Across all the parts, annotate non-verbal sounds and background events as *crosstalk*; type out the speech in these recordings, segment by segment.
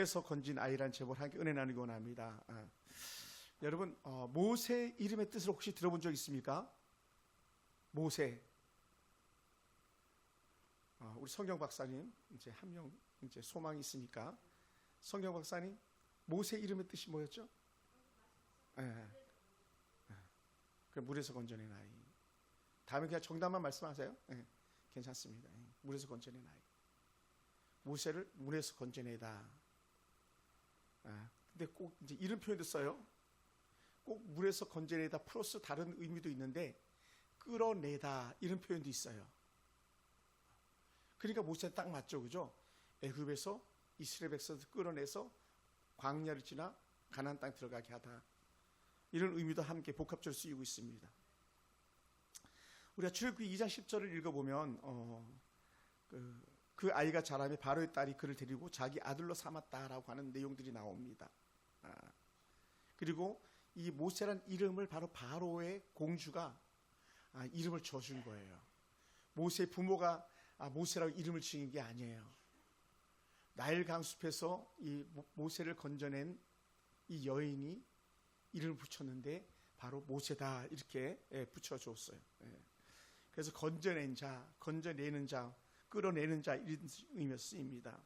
물에서 건진 아이란 제목을 함께 은혜 나누기 원합니다. 아. 여러분 어, 모세 이름의 뜻을 혹시 들어본 적 있습니까? 모세. 어, 우리 성경 박사님 이제 한 명 이제 소망이 있으니까 성경 박사님 모세 이름의 뜻이 뭐였죠? 예. 예. 그 물에서 건져낸 아이. 다음에 그냥 정답만 말씀하세요. 예. 괜찮습니다. 예. 물에서 건져낸 아이. 모세를 물에서 건져내다. 아, 근데 꼭 이제 이런 표현도 써요. 꼭 물에서 건져내다 플러스 다른 의미도 있는데 끌어내다 이런 표현도 있어요. 그러니까 모세 딱 맞죠, 그죠? 애굽에서 이스라엘 백성을 끌어내서 광야를 지나 가나안 땅 들어가게 하다. 이런 의미도 함께 복합적으로 쓰이고 있습니다. 우리가 출애굽기 2장 10절을 읽어보면 어, 그, 그 아이가 자라며 바로의 딸이 그를 데리고 자기 아들로 삼았다라고 하는 내용들이 나옵니다. 아, 그리고 이 모세란 이름을 바로 바로의 공주가 아, 이름을 줘준 거예요. 모세 부모가 아, 모세라고 이름을 지은 게 아니에요. 나일 강숲에서 이 모- 모세를 건져낸 이 여인이 이름을 붙였는데 바로 모세다 이렇게 예, 붙여줬어요. 예. 그래서 건져낸 자, 건져내는 자, 끌어내는 자 이런 의미가 쓰입니다.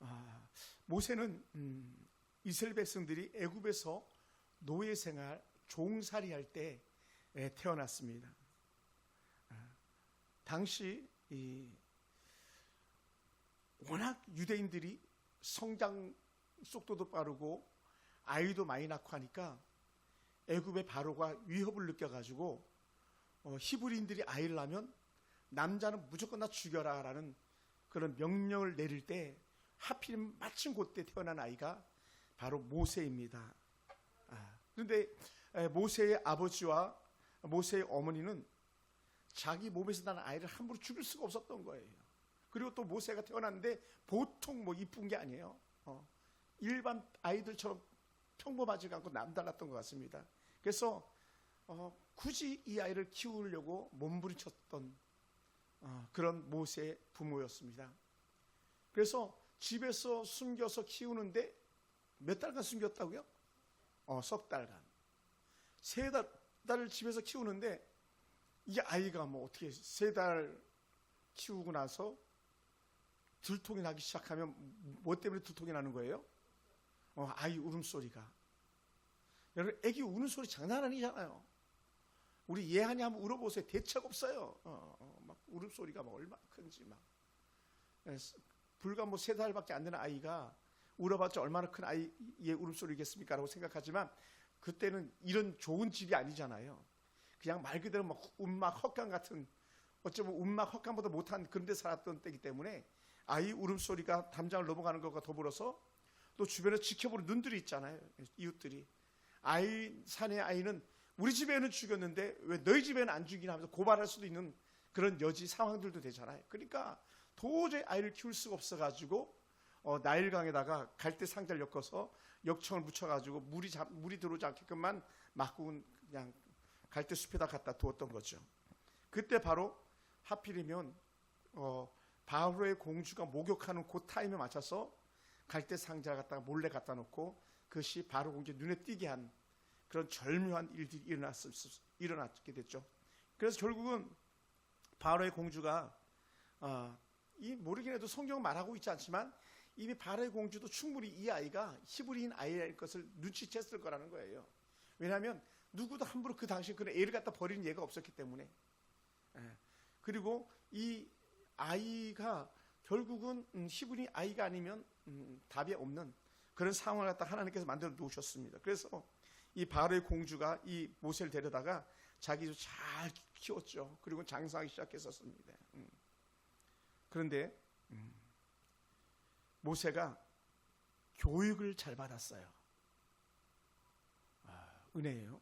아, 모세는 음, 이스라엘 백성들이 애굽에서 노예 생활, 종살이 할 때 태어났습니다. 아, 당시 이 워낙 유대인들이 성장 속도도 빠르고 아이도 많이 낳고 하니까 애굽의 바로가 위협을 느껴가지고 어, 히브리인들이 아이를 낳으면 남자는 무조건 다 죽여라 라는 그런 명령을 내릴 때 하필 마침 그때 태어난 아이가 바로 모세입니다. 아, 그런데 에, 모세의 아버지와 모세의 어머니는 자기 몸에서 나는 아이를 함부로 죽일 수가 없었던 거예요. 그리고 또 모세가 태어났는데 보통 뭐 이쁜 게 아니에요. 어, 일반 아이들처럼 평범하지가 않고 남달랐던 것 같습니다. 그래서 어, 굳이 이 아이를 키우려고 몸부림쳤던 어, 그런 모세의 부모였습니다. 그래서 집에서 숨겨서 키우는데 몇 달간 숨겼다고요? 어, 석 달간. 세 달, 달을 집에서 키우는데 이 아이가 뭐 어떻게 세 달 키우고 나서 들통이 나기 시작하면 뭐 때문에 들통이 나는 거예요? 어, 아이 울음소리가. 여러분, 애기 우는 소리 장난 아니잖아요. 우리 예한이 한번 울어보세요. 대책 없어요. 어, 어, 막 울음소리가 막 얼마나 큰지 막. 예, 불과 뭐 세 달밖에 안 되는 아이가 울어봤자 얼마나 큰 아이의 울음소리겠습니까? 라고 생각하지만 그때는 이런 좋은 집이 아니잖아요. 그냥 말 그대로 막 운막 헛간 같은 어쩌면 운막 헛간보다 못한 그런 데 살았던 때이기 때문에 아이 울음소리가 담장을 넘어가는 것과 더불어서 또 주변에 지켜보는 눈들이 있잖아요. 이웃들이. 아이, 사내 아이는 우리 집에는 죽였는데 왜 너희 집에는 안 죽이나 하면서 고발할 수도 있는 그런 여지 상황들도 되잖아요. 그러니까 도저히 아이를 키울 수가 없어가지고 어, 나일강에다가 갈대 상자를 엮어서 역청을 묻혀가지고 물이 잡, 물이 들어오지 않게끔만 막고 그냥 갈대 숲에다 갖다 두었던 거죠. 그때 바로 하필이면 어, 바로의 공주가 목욕하는 그 타임에 맞춰서 갈대 상자 갖다가 몰래 갖다 놓고 그것이 바로 공주 눈에 띄게 한 그런 절묘한 일들이 일어났, 일어났게 됐죠. 그래서 결국은 바로의 공주가 어, 이 모르긴 해도 성경 말하고 있지 않지만 이미 바로의 공주도 충분히 이 아이가 히브리인 아이일 것을 눈치챘을 거라는 거예요. 왜냐하면 누구도 함부로 그 당시 그런 애를 갖다 버리는 예가 없었기 때문에. 예. 그리고 이 아이가 결국은 음, 히브리 아이가 아니면 음, 답이 없는 그런 상황을 갖다 하나님께서 만들어 놓으셨습니다. 그래서 이 바로의 공주가 이 모세를 데려다가 자기도 잘 키웠죠. 그리고 장사하기 시작했었습니다. 음. 그런데 음, 모세가 교육을 잘 받았어요. 아, 은혜예요.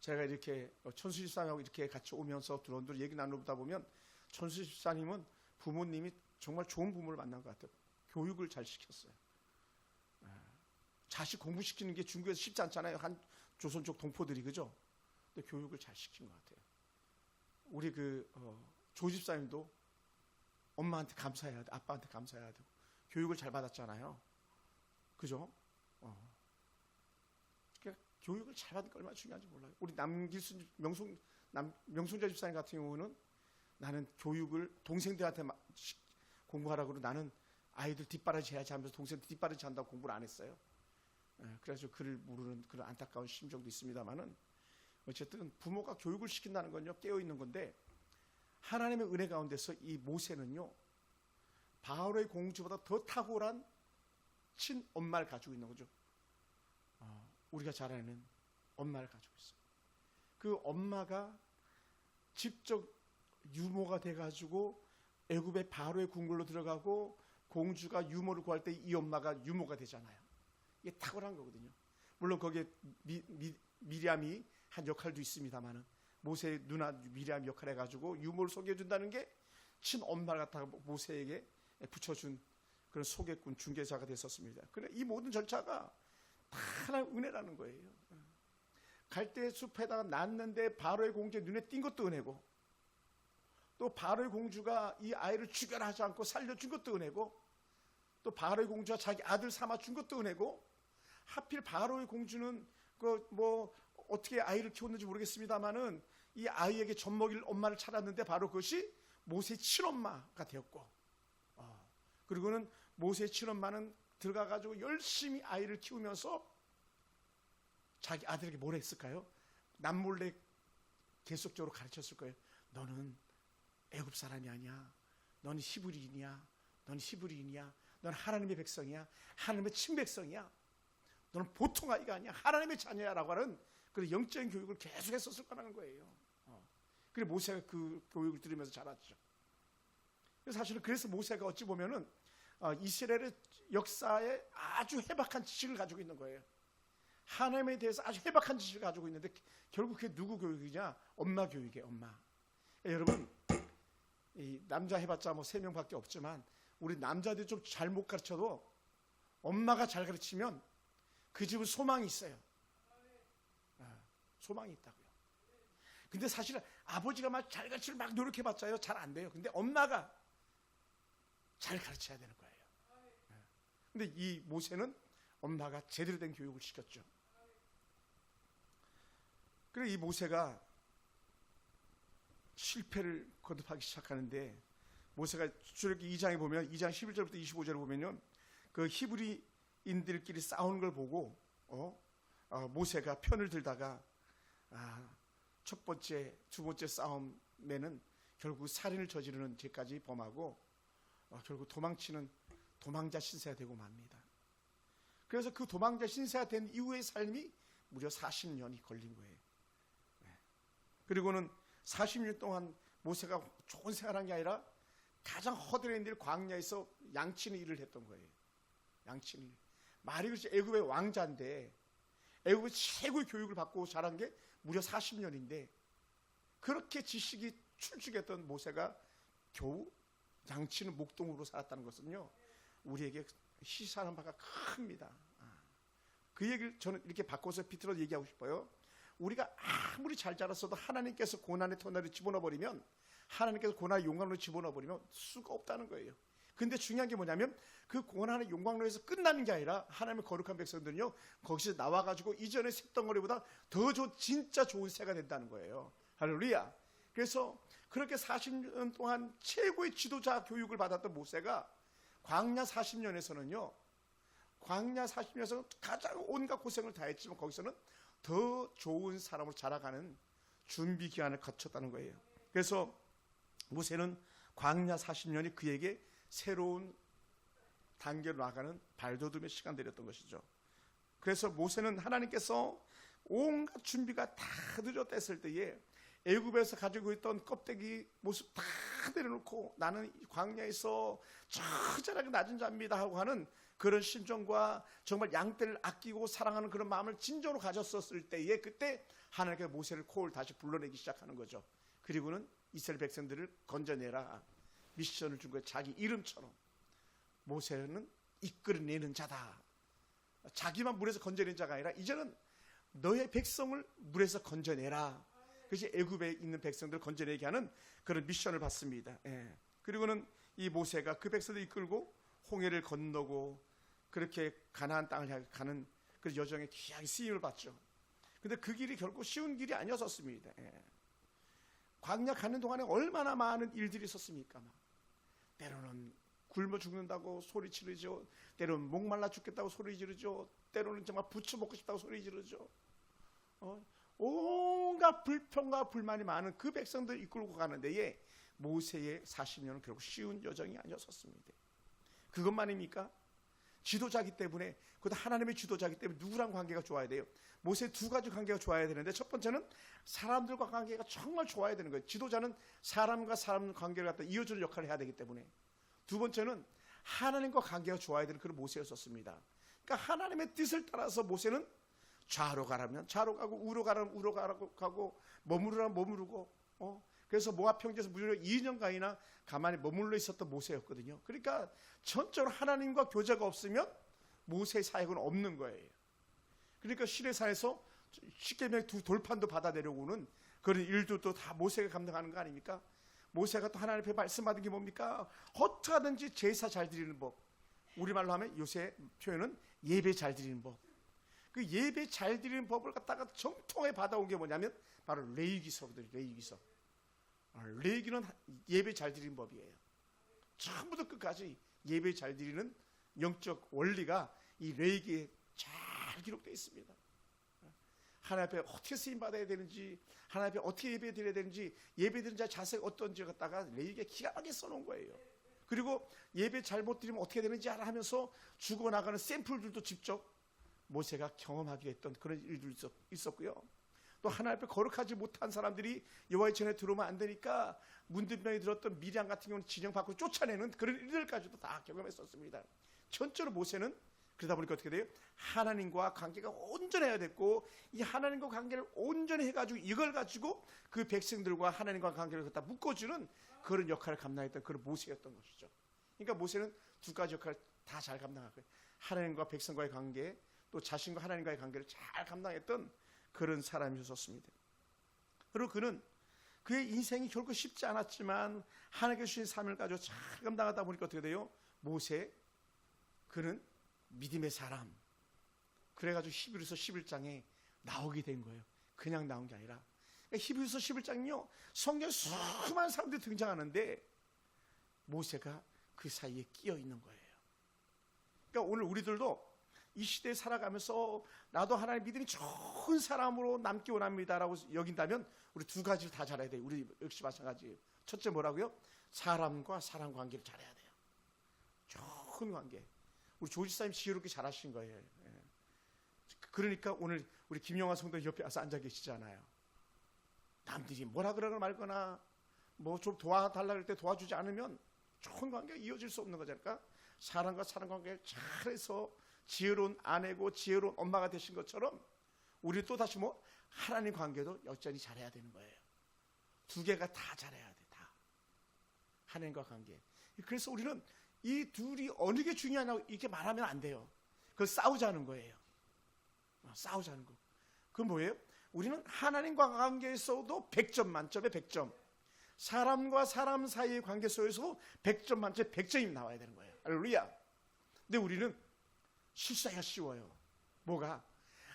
제가 이렇게 천수집사님하고 이렇게 같이 오면서 드론들 얘기 나누다 보면 천수집사님은 부모님이 정말 좋은 부모를 만난 것 같아요. 교육을 잘 시켰어요. 아, 자식 공부시키는 게 중국에서 쉽지 않잖아요. 한 조선 쪽 동포들이 그죠? 근데 교육을 잘 시킨 것 같아요. 우리 그 어, 조집사님도 엄마한테 감사해야 돼, 아빠한테 감사해야 되고 교육을 잘 받았잖아요. 그죠? 어. 그러니까 교육을 잘 받는 게 얼마나 중요한지 몰라요. 우리 남길순 명순 남 명순자 집사님 같은 경우는 나는 교육을 동생들한테 공부하라고 그러고 나는 아이들 뒷바라지 해야지 하면서 동생들 뒷바라지 한다고 공부를 안 했어요. 예, 그래서 그를 모르는 그런 안타까운 심정도 있습니다만은 어쨌든 부모가 교육을 시킨다는 건요 깨어 있는 건데 하나님의 은혜 가운데서 이 모세는요 바로의 공주보다 더 탁월한 친 엄마를 가지고 있는 거죠. 어, 우리가 잘 아는 엄마를 가지고 있어요. 그 엄마가 직접 유모가 돼가지고 애굽의 바로의 궁궐로 들어가고 공주가 유모를 구할 때 이 엄마가 유모가 되잖아요. 이게 탁월한 거거든요. 물론 거기에 미, 미, 미리암이 한 역할도 있습니다만은 모세의 누나 미리암 역할 해가지고 유모를 소개해준다는 게 친엄마를 갖다가 모세에게 붙여준 그런 소개꾼 중개자가 됐었습니다. 그래 이 모든 절차가 다 하나의 은혜라는 거예요. 갈대 숲에다가 낳았는데 바로의 공주의 눈에 띈 것도 은혜고 또 바로의 공주가 이 아이를 죽여라 하지 않고 살려준 것도 은혜고 또 바로의 공주가 자기 아들 삼아 준 것도 은혜고 하필 바로의 공주는 그 뭐 어떻게 아이를 키웠는지 모르겠습니다만은 이 아이에게 젖 먹일 엄마를 찾았는데 바로 그것이 모세의 친엄마가 되었고 어, 그리고는 모세의 친엄마는 들어가가지고 열심히 아이를 키우면서 자기 아들에게 뭘 했을까요? 남몰래 계속적으로 가르쳤을 거예요. 너는 애굽 사람이 아니야. 너는 히브리인이야. 너는 히브리인이야. 너는 하나님의 백성이야. 하나님의 친백성이야. 너는 보통 아이가 아니야. 하나님의 자녀야라고 하는 그런 영적인 교육을 계속 했었을 거라는 거예요. 어. 그래 모세가 그 교육을 들으면서 자랐죠. 사실은 그래서 모세가 어찌 보면은 어, 이스라엘의 역사에 아주 해박한 지식을 가지고 있는 거예요. 하나님에 대해서 아주 해박한 지식을 가지고 있는데 결국 그게 누구 교육이냐? 엄마 교육이에요. 엄마. 예, 여러분 이 남자 해봤자 뭐 세 명밖에 없지만 우리 남자들이 좀 잘 못 가르쳐도 엄마가 잘 가르치면 그 집은 소망이 있어요. 아, 소망이 있다고요. 근데 사실은 아버지가 막 잘 가르치려 막 노력해봤자요 잘 안 돼요. 근데 엄마가 잘 가르쳐야 되는 거예요. 예. 근데 이 모세는 엄마가 제대로 된 교육을 시켰죠. 그래 이 모세가 실패를 거듭하기 시작하는데 모세가 출애굽기 2장에 보면 2장 11절부터 25절에 보면요. 그 히브리 인들끼리 싸우는 걸 보고 어? 어, 모세가 편을 들다가 아, 첫 번째, 두 번째 싸움에는 결국 살인을 저지르는 죄까지 범하고 어, 결국 도망치는 도망자 신세가 되고 맙니다. 그래서 그 도망자 신세가 된 이후의 삶이 무려 40년이 걸린 거예요. 네. 그리고는 40년 동안 모세가 좋은 생활한 게 아니라 가장 허드렛 일 광야에서 양치는 일을 했던 거예요. 양치는 일. 말이 그렇지 애굽의 왕자인데 애굽의 최고의 교육을 받고 자란 게 무려 40년인데 그렇게 지식이 출중했던 모세가 겨우 양치는 목동으로 살았다는 것은요 우리에게 시사하는 바가 큽니다. 아. 그 얘기를 저는 이렇게 바꿔서 비틀어 얘기하고 싶어요. 우리가 아무리 잘 자랐어도 하나님께서 고난의 터널을 집어넣어 버리면 하나님께서 고난의 용광로에 집어넣어 버리면 수가 없다는 거예요. 근데 중요한 게 뭐냐면 그 고난의 용광로에서 끝나는 게 아니라 하나님의 거룩한 백성들은요 거기서 나와 가지고 이전의 쇳덩어리보다 더 좋은 진짜 좋은 새가 된다는 거예요. 할렐루야. 그래서 그렇게 40년 동안 최고의 지도자 교육을 받았던 모세가 광야 40년에서는요 광야 40년에서 가장 온갖 고생을 다 했지만 거기서는 더 좋은 사람으로 자라가는 준비 기간을 거쳤다는 거예요. 그래서 모세는 광야 40년이 그에게 새로운 단계로 나가는 발돋움의 시간들이었던 것이죠. 그래서 모세는 하나님께서 온갖 준비가 다 늦었댔을 때에 애굽에서 가지고 있던 껍데기 모습 다 내려놓고 나는 광야에서 처절하게 낮은 자입니다 하고 하는 그런 심정과 정말 양떼를 아끼고 사랑하는 그런 마음을 진정으로 가졌었을 때에 그때 하나님께서 모세를 코를 다시 불러내기 시작하는 거죠. 그리고는 이스라엘 백성들을 건져내라 미션을 준 거예요. 자기 이름처럼 모세는 이끌어내는 자다. 자기만 물에서 건져낸 자가 아니라 이제는 너의 백성을 물에서 건져내라. 그것이 애굽에 있는 백성들을 건져내게 하는 그런 미션을 받습니다. 예. 그리고는 이 모세가 그 백성들 이끌고 홍해를 건너고 그렇게 가나안 땅을 향해 가는 그 여정에 귀하게 쓰임을 받죠. 근데 그 길이 결코 쉬운 길이 아니었었습니다. 예. 광야 가는 동안에 얼마나 많은 일들이 있었습니까? 막. 때로는 굶어 죽는다고 소리 지르죠. 때로는 목말라 죽겠다고 소리 지르죠. 때로는 정말 부추 먹고 싶다고 소리 지르죠. 어? 온갖 불평과 불만이 많은 그 백성들 이끌고 가는 데에 모세의 40년은 결국 쉬운 여정이 아니었었습니다. 그것만입니까? 지도자기 때문에 그것도 하나님의 지도자기 때문에 누구랑 관계가 좋아야 돼요. 모세 두 가지 관계가 좋아야 되는데 첫 번째는 사람들과 관계가 정말 좋아야 되는 거예요. 지도자는 사람과 사람 관계를 갖다 이어주는 역할을 해야 되기 때문에 두 번째는 하나님과 관계가 좋아야 되는 그런 모세였었습니다. 그러니까 하나님의 뜻을 따라서 모세는 좌로 가라면 좌로 가고 우로 가라면 우로 가라고 머무르라면 머무르고 어 그래서 모압 평지에서 무려 2년간이나 가만히 머물러 있었던 모세였거든요. 그러니까 전적으로 하나님과 교제가 없으면 모세의 사역은 없는 거예요. 그러니까 시내산에서 십계명 두 돌판도 받아 내려오는 그런 일들도 다 모세가 감당하는 거 아닙니까? 모세가 또 하나님 앞에 말씀받은 게 뭡니까? 어떻게든지 제사 잘 드리는 법. 우리말로 하면 요새 표현은 예배 잘 드리는 법. 그 예배 잘 드리는 법을 갖다가 정통에 받아온 게 뭐냐면 바로 레이기서거든요. 레이기서. 아, 레이기는 예배 잘 드리는 법이에요. 처음부터 끝까지 예배 잘 드리는 영적 원리가 이 레이기에 잘 기록되어 있습니다. 하나님 앞에 어떻게 쓰임 받아야 되는지, 하나님 앞에 어떻게 예배 드려야 되는지, 예배 드리는 자 자세가 어떤지 갖다가 레이기에 기가 막히게 써놓은 거예요. 그리고 예배 잘못 드리면 어떻게 되는지 알아 하면서 죽어나가는 샘플들도 직접 모세가 경험하게 했던 그런 일들도 있었고요. 또 하나님 앞에 거룩하지 못한 사람들이 여호와의 전에 들어오면 안 되니까 문둥병이 들었던 미량 같은 경우는 진영 밖으로 쫓아내는 그런 일들까지도 다 경험했었습니다. 전적으로 모세는 그러다 보니까 어떻게 돼요? 하나님과 관계가 온전해야 됐고 이 하나님과 관계를 온전히 해가지고 이걸 가지고 그 백성들과 하나님과 관계를 갖다 묶어주는 그런 역할을 감당했던 그런 모세였던 것이죠. 그러니까 모세는 두 가지 역할을 다 잘 감당하고 하나님과 백성과의 관계 또 자신과 하나님과의 관계를 잘 감당했던 그런 사람이었습니다. 그리고 그는 그의 인생이 결코 쉽지 않았지만 하나님께 주신 삶을 가지고 잘 감당하다 보니까 어떻게 돼요? 모세 그는 믿음의 사람. 그래가지고 히브리서 11장에 나오게 된 거예요. 그냥 나온 게 아니라 그러니까 히브리서 11장은요 성경 수많은 사람들이 등장하는데 모세가 그 사이에 끼어 있는 거예요. 그러니까 오늘 우리들도 이 시대에 살아가면서 나도 하나님 믿음이 좋은 사람으로 남기 원합니다라고 여긴다면 우리 두 가지를 다 잘해야 돼요. 우리 역시 마찬가지예요. 첫째 뭐라고요? 사람과 사람 관계를 잘해야 돼요. 좋은 관계. 우리 조지사님 지혜롭게 잘하신 거예요. 예. 그러니까 오늘 우리 김영화 성도 옆에 와서 앉아 계시잖아요. 남들이 뭐라 그러거나 말거나 뭐 좀 도와달라 그럴 때 도와주지 않으면 좋은 관계가 이어질 수 없는 거잖아요. 사람과 사람 관계를 잘해서 지혜로운 아내고 지혜로운 엄마가 되신 것처럼 우리 또 다시 뭐 하나님 관계도 여전히 잘해야 되는 거예요. 두 개가 다 잘해야 돼, 다. 하나님과 관계. 그래서 우리는 이 둘이 어느 게 중요하냐고 이렇게 말하면 안 돼요. 그걸 싸우자는 거예요. 어, 싸우자는 거. 그건 뭐예요? 우리는 하나님과 관계에서도 100점 만점에 100점. 사람과 사람 사이의 관계 속에서 100점 만점에 100점이 나와야 되는 거예요. 할렐루야. 근데 우리는 실수하기가 쉬워요. 뭐가?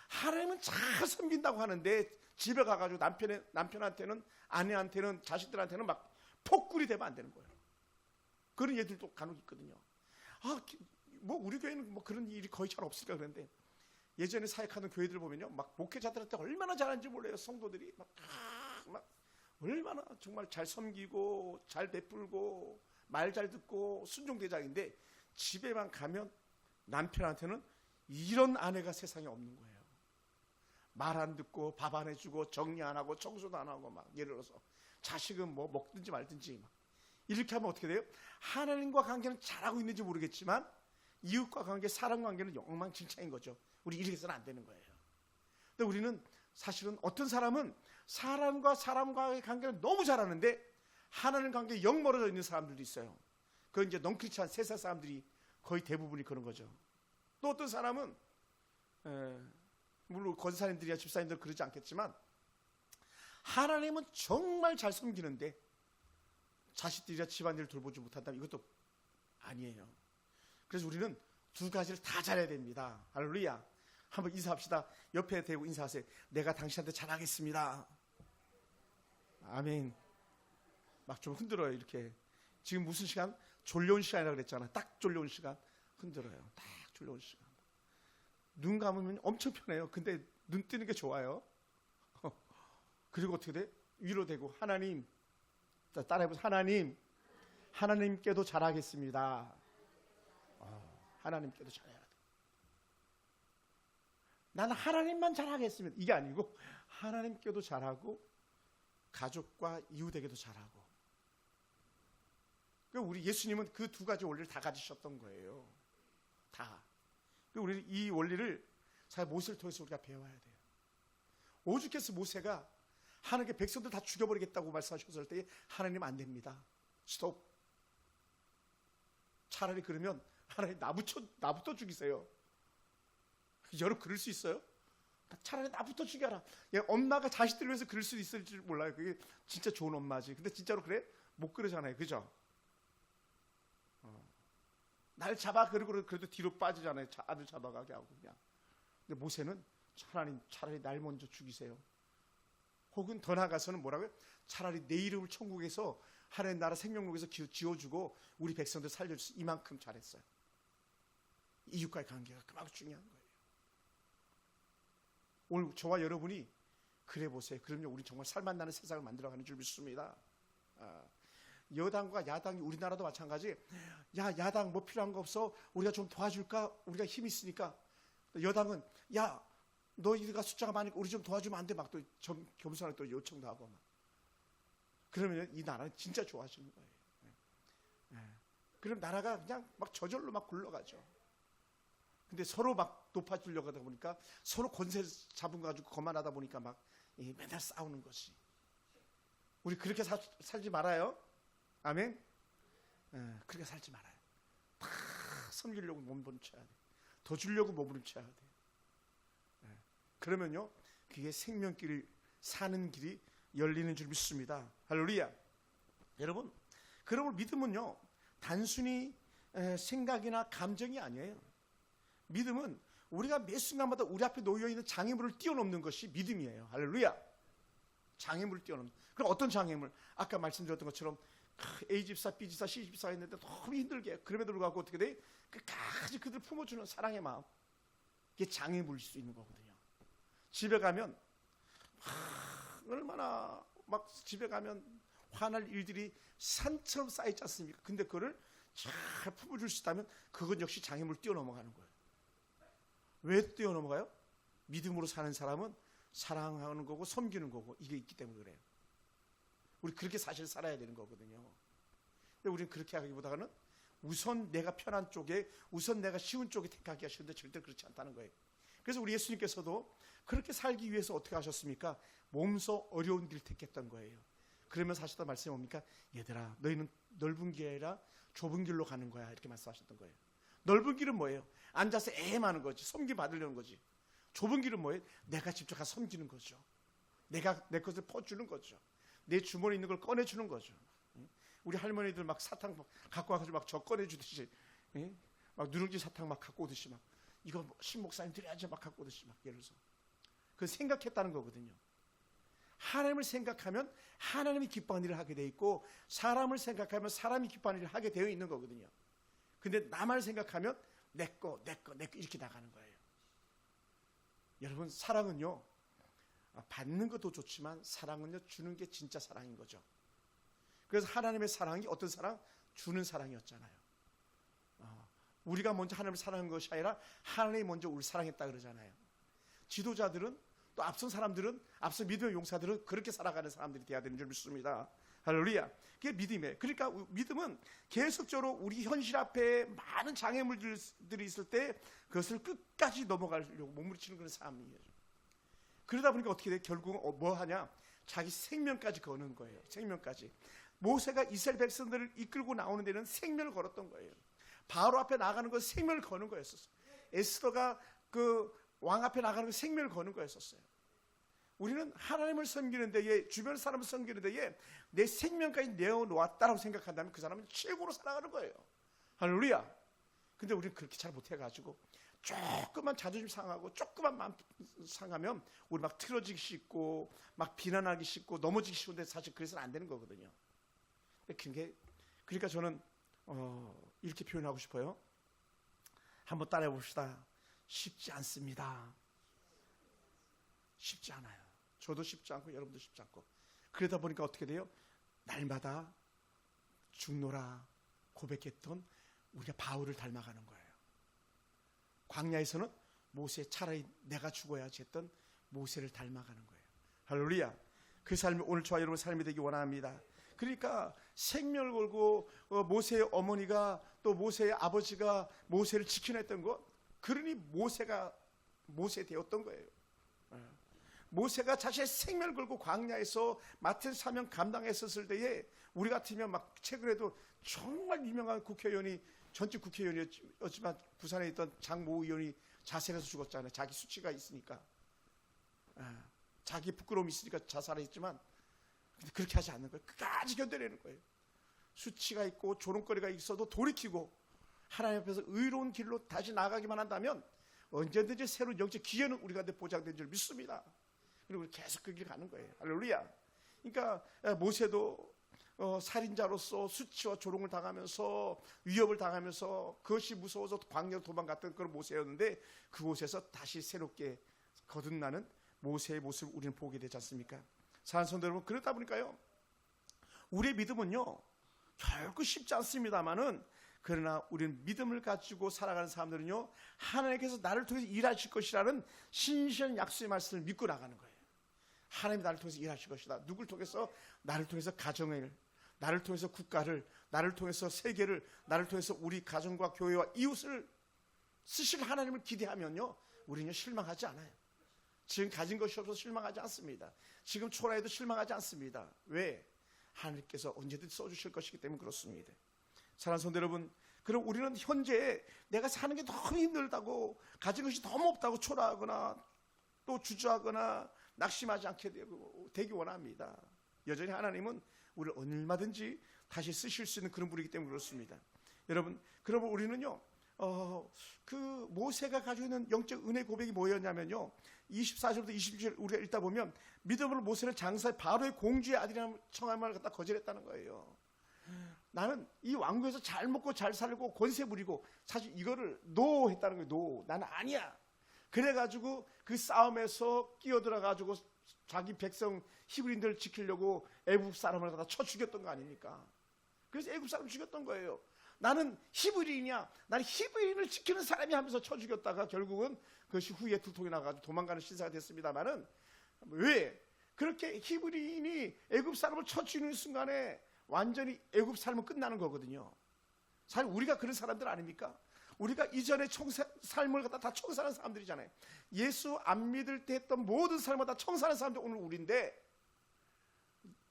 하나님은 잘 섬긴다고 하는데 집에 가가지고 남편의, 남편한테는 아내한테는 자식들한테는 막 폭군이 되면 안 되는 거예요. 그런 얘들도 간혹 있거든요. 아, 뭐 우리 교회는 뭐 그런 일이 거의 잘 없으니까 그런데 예전에 사역하는 교회들 보면요, 막 목회자들한테 얼마나 잘하는지 몰라요. 성도들이 막, 아, 막 얼마나 정말 잘 섬기고 잘 베풀고 말 잘 듣고 순종대장인데 집에만 가면 남편한테는 이런 아내가 세상에 없는 거예요. 말 안 듣고 밥 안 해주고 정리 안 하고 청소도 안 하고 막 예를 들어서 자식은 뭐 먹든지 말든지 막 이렇게 하면 어떻게 돼요? 하나님과 관계는 잘하고 있는지 모르겠지만 이웃과 관계, 사람 관계는 엉망진창인 거죠. 우리 이렇게 해서는 안 되는 거예요. 근데 우리는 사실은 어떤 사람은 사람과 사람과의 관계를 너무 잘하는데 하나님 관계에 영 멀어져 있는 사람들도 있어요. 그건 이제 넌크리스찬 세상 사람들이 거의 대부분이 그런 거죠. 또 어떤 사람은 에, 물론 권사님들이나 집사님들 그러지 않겠지만 하나님은 정말 잘 섬기는데 자식들이나 집안일을 돌보지 못한다면 이것도 아니에요. 그래서 우리는 두 가지를 다 잘해야 됩니다. 할렐루야. 한번 인사합시다. 옆에 대고 인사하세요. 내가 당신한테 잘하겠습니다. 아멘. 막 좀 흔들어요, 이렇게. 지금 무슨 시간? 졸려온 시간이라고 그랬잖아. 딱 졸려온 시간. 흔들어요. 딱 졸려온 시간. 눈 감으면 엄청 편해요. 근데 눈 뜨는 게 좋아요. *laughs* 그리고 어떻게 돼? 위로 대고 하나님. 자, 따라해보세요. 하나님. 하나님께도 잘하겠습니다. 어, 하나님께도 잘해야 돼. 나는 하나님만 잘하겠습니다. 이게 아니고 하나님께도 잘하고 가족과 이웃에게도 잘하고. 그러니까 우리 예수님은 그 두 가지 원리를 다 가지셨던 거예요. 다. 우리 이 원리를 사실 모세를 통해서 우리가 배워야 돼요. 오죽해서 모세가 하나님께 백성들 다 죽여버리겠다고 말씀하셨을 때 하나님 안 됩니다. 스톱. 차라리 그러면 하나님 나부터 나부터 죽이세요. 여러분 그럴 수 있어요? 차라리 나부터 죽여라. 예, 엄마가 자식들 위해서 그럴 수 있을지 몰라요. 그게 진짜 좋은 엄마지. 근데 진짜로 그래? 못 그러잖아요. 그죠? 어. 날 잡아 그러고 그래도 뒤로 빠지잖아요. 자, 아들 잡아가게 하고 그냥. 근데 모세는 하나님 차라리 날 먼저 죽이세요. 혹은 더 나아가서는 뭐라고요? 차라리 내 이름을 천국에서 하나님 나라 생명록에서 지어주고 우리 백성들 살려주서 이만큼 잘했어요. 이웃과의 관계가 그만큼 중요한 거예요. 오늘 저와 여러분이 그래 보세요. 그럼요, 우리 정말 살맛 나는 세상을 만들어가는 줄 믿습니다. 아, 여당과 야당이 우리나라도 마찬가지. 야, 야당 뭐 필요한 거 없어? 우리가 좀 도와줄까? 우리가 힘 있으니까. 여당은 야, 너희가 숫자가 많으니까 우리 좀 도와주면 안 돼? 막 또 겸손하게 또 요청도 하고 막. 그러면 이 나라는 진짜 좋아지는 거예요. 네. 그럼 나라가 그냥 막 저절로 막 굴러가죠. 근데 서로 막 높아지려고 하다 보니까 서로 권세 잡은 거 가지고 거만하다 보니까 막 맨날 싸우는 것이. 우리 그렇게 사, 살지 말아요. 아멘. 네, 그렇게 살지 말아요. 다 섬기려고 몸부림쳐야 돼. 더 주려고 몸부림쳐야 돼. 네. 그러면요, 그게 생명길을 사는 길이 열리는 줄 믿습니다. 할렐루야. 여러분, 그러면 믿음은요, 단순히 생각이나 감정이 아니에요. 믿음은 우리가 매 순간마다 우리 앞에 놓여 있는 장애물을 뛰어넘는 것이 믿음이에요. 할렐루야. 장애물을 뛰어넘는. 그럼 어떤 장애물? 아까 말씀드렸던 것처럼 A집사, B집사, C집사 했는데 너무 힘들게 그럼에도 불구하고 어떻게 돼? 끝까지 그들 품어주는 사랑의 마음. 이게 장애물일 수 있는 거거든요. 집에 가면 하, 얼마나 막 집에 가면 화날 일들이 산처럼 쌓이지 않습니까? 근데 그거를 잘 품어줄 수 있다면 그건 역시 장애물 뛰어넘어가는 거예요. 왜 뛰어넘어가요? 믿음으로 사는 사람은 사랑하는 거고 섬기는 거고 이게 있기 때문에 그래요. 우리 그렇게 사실 살아야 되는 거거든요. 근데 우리는 그렇게 하기보다는 우선 내가 편한 쪽에 우선 내가 쉬운 쪽에 택하기 하시는데 절대 그렇지 않다는 거예요. 그래서 우리 예수님께서도 그렇게 살기 위해서 어떻게 하셨습니까? 몸소 어려운 길을 택했던 거예요. 그러면 사시던 말씀이 뭡니까? 얘들아 너희는 넓은 길이 아니라 좁은 길로 가는 거야 이렇게 말씀하셨던 거예요. 넓은 길은 뭐예요? 앉아서 애하는 거지. 섬기 받으려는 거지. 좁은 길은 뭐예요? 내가 직접 가서 섬기는 거죠. 내가 내 것을 퍼주는 거죠. 내 주머니에 있는 걸 꺼내주는 거죠. 우리 할머니들 막 사탕 막 갖고 와가지고 막저 꺼내주듯이 막 누룽지 사탕 막 갖고 오듯이 막 이거 뭐 신목사님 드려야지 막 갖고 오듯이 막 예를 들어서 그 생각했다는 거거든요. 하나님을 생각하면 하나님이 기뻐하는 일을 하게 돼 있고 사람을 생각하면 사람이 기뻐하는 일을 하게 되어 있는 거거든요. 근데 나만 생각하면 내 거, 내 거, 내 거 이렇게 나가는 거예요. 여러분 사랑은요 받는 것도 좋지만 사랑은요 주는 게 진짜 사랑인 거죠. 그래서 하나님의 사랑이 어떤 사랑? 주는 사랑이었잖아요. 어, 우리가 먼저 하나님을 사랑한 것이 아니라 하나님이 먼저 우리를 사랑했다 그러잖아요. 지도자들은 또 앞선 사람들은 앞선 믿음의 용사들은 그렇게 살아가는 사람들이 돼야 되는 줄 믿습니다. 할렐루야. 그게 믿음이에요. 그러니까 믿음은 계속적으로 우리 현실 앞에 많은 장애물들이 있을 때 그것을 끝까지 넘어가려고 몸부림치는 그런 삶이에요. 그러다 보니까 어떻게 돼? 결국은 어, 뭐 하냐? 자기 생명까지 거는 거예요. 생명까지. 모세가 이스라엘 백성들을 이끌고 나오는 데는 생명을 걸었던 거예요. 바로 앞에 나가는 건 생명을 거는 거였었어요. 에스더가 그 왕 앞에 나가는 건 생명을 거는 거였었어요. 우리는 하나님을 섬기는 데에 주변 사람을 섬기는 데에 내 생명까지 내어놓았다라고 생각한다면 그 사람은 최고로 살아가는 거예요. 할렐루야. 근데 우리는 그렇게 잘 못해가지고 조금만 자존심 상하고 조금만 마음 상하면 우리 막 틀어지기 쉽고 막 비난하기 쉽고 넘어지기 쉬운데 사실 그래서는 안 되는 거거든요. 그게 그러니까 저는 어, 이렇게 표현하고 싶어요. 한번 따라해 봅시다. 쉽지 않습니다. 쉽지 않아요. 저도 쉽지 않고 여러분도 쉽지 않고 그러다 보니까 어떻게 돼요? 날마다 죽노라 고백했던 우리가 바울을 닮아가는 거예요. 광야에서는 모세 차라리 내가 죽어야지 했던 모세를 닮아가는 거예요. 할렐루야. 그 삶이 오늘 저와 여러분 삶이 되기 원합니다. 그러니까 생명을 걸고 어, 모세의 어머니가 또 모세의 아버지가 모세를 지켜냈던 것 그러니 모세가 모세 되었던 거예요. 어. 모세가 자신의 생명을 걸고 광야에서 맡은 사명 감당했었을 때에 우리 같으면 막 최근에도 정말 유명한 국회의원이 전직 국회의원이었지만 부산에 있던 장모 의원이 자살해서 죽었잖아요. 자기 수치가 있으니까. 아, 자기 부끄러움이 있으니까 자살했지만 근데 그렇게 하지 않는 거예요. 끝까지 견뎌내는 거예요. 수치가 있고 조롱거리가 있어도 돌이키고 하나님 앞에서 의로운 길로 다시 나가기만 한다면 언제든지 새로운 영적 기회는 우리가 보장된 줄 믿습니다. 그리고 계속 그 길 가는 거예요. 할렐루야. 그러니까 모세도 어, 살인자로서 수치와 조롱을 당하면서 위협을 당하면서 그것이 무서워서 광야로 도망갔던 그런 모세였는데 그곳에서 다시 새롭게 거듭나는 모세의 모습을 우리는 보게 되지 않습니까? 사랑하는 성도 여러분 그렇다 보니까요 우리의 믿음은요 결코 쉽지 않습니다만은 그러나 우리는 믿음을 가지고 살아가는 사람들은요 하나님께서 나를 통해서 일하실 것이라는 신실한 약속의 말씀을 믿고 나가는 거예요. 하나님이 나를 통해서 일하실 것이다. 누굴 통해서 나를 통해서 가정을 나를 통해서 국가를 나를 통해서 세계를 나를 통해서 우리 가정과 교회와 이웃을 쓰실 하나님을 기대하면요 우리는 실망하지 않아요. 지금 가진 것이 없어서 실망하지 않습니다. 지금 초라해도 실망하지 않습니다. 왜? 하나님께서 언제든지 써주실 것이기 때문에 그렇습니다. 사랑하는 성도 여러분, 그럼 우리는 현재 내가 사는 게 너무 힘들다고 가진 것이 너무 없다고 초라하거나 또 주저하거나 낙심하지 않게 되기 원합니다. 여전히 하나님은 우리를 얼마든지 다시 쓰실 수 있는 그런 분이기 때문에 그렇습니다. 여러분, 그러면 우리는요, 어, 그 모세가 가지고 있는 영적 은혜 고백이 뭐였냐면요. 24절부터 27절 우리가 읽다 보면 믿음으로 모세는 장사의 바로의 공주의 아들이라는 청한 말을 갖다 거절했다는 거예요. 나는 이 왕국에서 잘 먹고 잘 살고 권세 부리고 사실 이거를 노 했다는 거예요. 노. 나는 아니야. 그래가지고 그 싸움에서 끼어들어가지고 자기 백성 히브리인들 지키려고 애국 사람을 갖다 쳐 죽였던 거 아닙니까? 그래서 애국 사람 죽였던 거예요. 나는 히브리인이야. 나는 히브리인을 지키는 사람이 하면서 쳐 죽였다가 결국은 그것이 후에 두통이 나가지고 도망가는 신사가 됐습니다만은 왜 그렇게 히브리인이 애국 사람을 쳐 죽이는 순간에 완전히 애국 삶은 끝나는 거거든요. 사실 우리가 그런 사람들 아닙니까? 우리가 이전에 청사, 삶을 갖다 다 청산한 사람들이잖아요. 예수 안 믿을 때 했던 모든 삶을 다 청산한 사람들 오늘 우리인데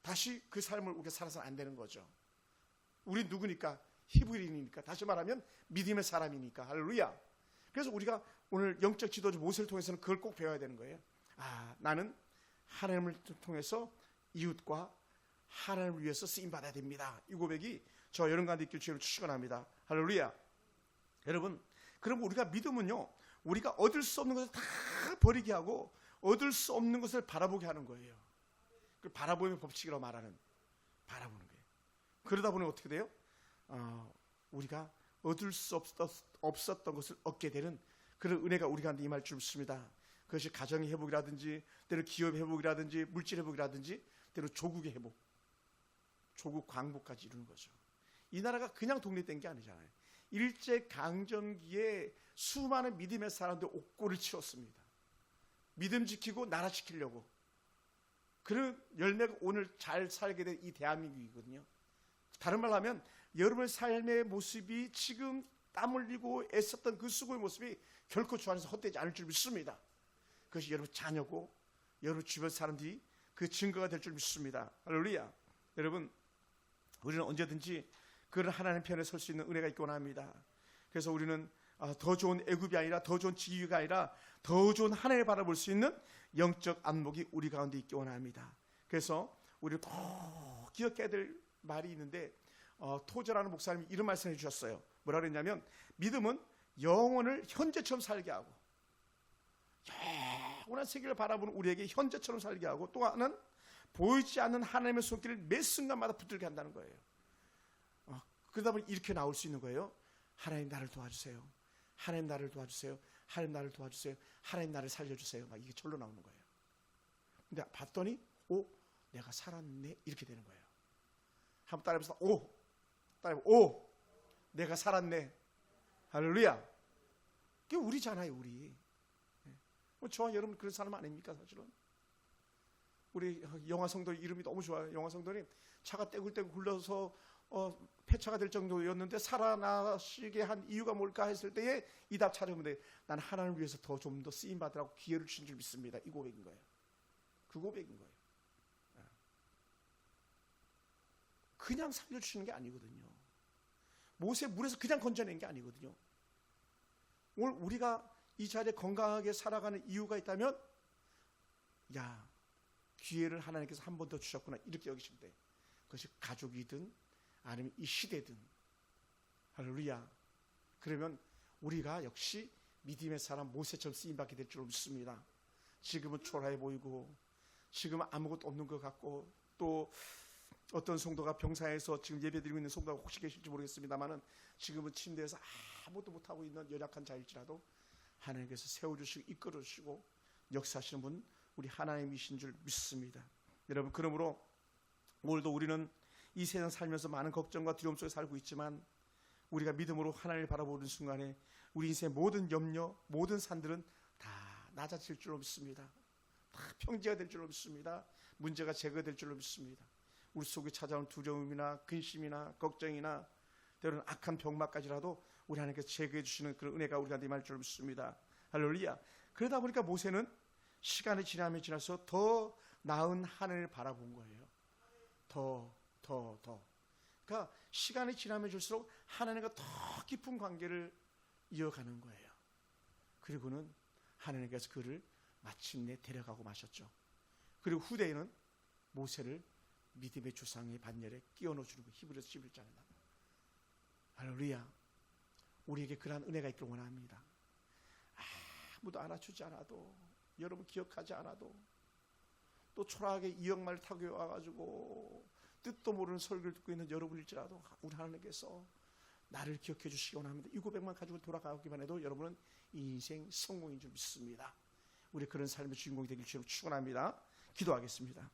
다시 그 삶을 우리가 살아서는 안 되는 거죠. 우리 누구니까? 히브리인이니까. 다시 말하면 믿음의 사람이니까. 할렐루야. 그래서 우리가 오늘 영적 지도자 모세를 통해서는 그걸 꼭 배워야 되는 거예요. 아, 나는 하나님을 통해서 이웃과 하나님을 위해서 쓰임 받아야 됩니다. 이 고백이 저 여러분 가운데 있길 주님을 축원합니다. 할렐루야. 여러분, 그럼 우리가 믿음은요, 우리가 얻을 수 없는 것을 다 버리게 하고 얻을 수 없는 것을 바라보게 하는 거예요. 그 바라보는 법칙이라고 말하는 바라보는 거예요. 그러다 보니 어떻게 돼요? 어, 우리가 얻을 수 없었, 없었던 것을 얻게 되는 그런 은혜가 우리 가운데 임할 줄 믿습니다. 그것이 가정의 회복이라든지, 때로 기업 회복이라든지, 물질 회복이라든지, 때로 조국의 회복, 조국 광복까지 이루는 거죠. 이 나라가 그냥 독립된 게 아니잖아요. 일제 강점기에 수많은 믿음의 사람들 옥고를 치웠습니다. 믿음 지키고 나라 지키려고. 그런 열매가 오늘 잘 살게 된 이 대한민국이거든요. 다른 말로 하면 여러분의 삶의 모습이 지금 땀 흘리고 애썼던 그 수고의 모습이 결코 주 안에서 헛되지 않을 줄 믿습니다. 그것이 여러분 자녀고 여러분 주변 사람들이 그 증거가 될 줄 믿습니다. 할렐루야. 여러분 우리는 언제든지 그런 하나님 편에 설 수 있는 은혜가 있기 원합니다. 그래서 우리는 아, 더 좋은 애굽이 아니라 더 좋은 지위가 아니라 더 좋은 하나님을 바라볼 수 있는 영적 안목이 우리 가운데 있기 원합니다. 그래서 우리 더 기억해야 될 말이 있는데 어, 토저라는 목사님이 이런 말씀해 주셨어요. 뭐라 그랬냐면 믿음은 영혼을 현재처럼 살게 하고 영원한 세계를 바라보는 우리에게 현재처럼 살게 하고 또 하나는 보이지 않는 하나님의 손길을 매 순간마다 붙들게 한다는 거예요. 어, 그러다 보니 이렇게 나올 수 있는 거예요. 하나님 나를 도와주세요. 하나님 나를 도와주세요. 하나님 나를 도와주세요. 하나님 나를 살려주세요. 막 이게 절로 나오는 거예요. 근데 봤더니 오 내가 살았네 이렇게 되는 거예요. 한번 따라해보세요. 오 따라해 오 내가 살았네. 할렐루야. 그게 우리잖아요 우리. 뭐 저와 여러분 그런 사람 아닙니까 사실은? 우리 영화 성도 이름이 너무 좋아요. 영화 성도님 차가 떼굴떼굴 굴러서 어, 폐차가 될 정도였는데 살아나시게 한 이유가 뭘까 했을 때에 이 답 찾으면 돼. 난 하나님을 위해서 더좀더 쓰임 받으라고 기회를 주신 줄 믿습니다. 이 고백인 거예요. 그 고백인 거예요. 예. 그냥 살려주시는 게 아니거든요. 모세 물에서 그냥 건져낸 게 아니거든요. 오늘 우리가 이 자리에 건강하게 살아가는 이유가 있다면, 야, 기회를 하나님께서 한 번 더 주셨구나. 이렇게 여기시면 돼. 그것이 가족이든, 아니면 이 시대든. 할렐루야. 그러면 우리가 역시 믿음의 사람 모세처럼 쓰임받게 될 줄 믿습니다. 지금은 초라해 보이고, 지금은 아무것도 없는 것 같고, 또 어떤 성도가 병사에서 지금 예배드리고 있는 성도가 혹시 계실지 모르겠습니다만은 지금은 침대에서 아무것도 못하고 있는 연약한 자일지라도 하나님께서 세워주시고 이끌어주시고 역사하시는 분 우리 하나님이신 줄 믿습니다. 여러분 그러므로 오늘도 우리는 이 세상 살면서 많은 걱정과 두려움 속에 살고 있지만 우리가 믿음으로 하나님을 바라보는 순간에 우리 인생의 모든 염려, 모든 산들은 다 낮아질 줄로 믿습니다. 다 평지가 될 줄로 믿습니다. 문제가 제거될 줄로 믿습니다. 우리 속에 찾아온 두려움이나 근심이나 걱정이나 때로는 악한 병마까지라도 우리 하나님께서 제거해 주시는 그런 은혜가 우리한테 임할 줄 믿습니다. 할렐루야. 그러다 보니까 모세는 시간이 지나면 지나서 더 나은 하늘을 바라본 거예요. 더, 더, 더. 그러니까 시간이 지나면 줄수록 하나님과 더 깊은 관계를 이어가는 거예요. 그리고는 하나님께서 그를 마침내 데려가고 마셨죠. 그리고 후대에는 모세를 믿음의 주상의 반열에 끼워 넣어주는 거 히브리서 11장에 나 할렐루야. 우리에게 그러한 은혜가 있기를 원합니다. 아무도 알아주지 않아도 여러분 기억하지 않아도 또 초라하게 이역말 타고 와가지고 뜻도 모르는 설교를 듣고 있는 여러분일지라도 우리 하나님께서 나를 기억해 주시기 원합니다. 이 고백만 가지고 돌아가기만 해도 여러분은 인생 성공인 줄 믿습니다. 우리 그런 삶의 주인공이 되길 주로 축원합니다. 기도하겠습니다.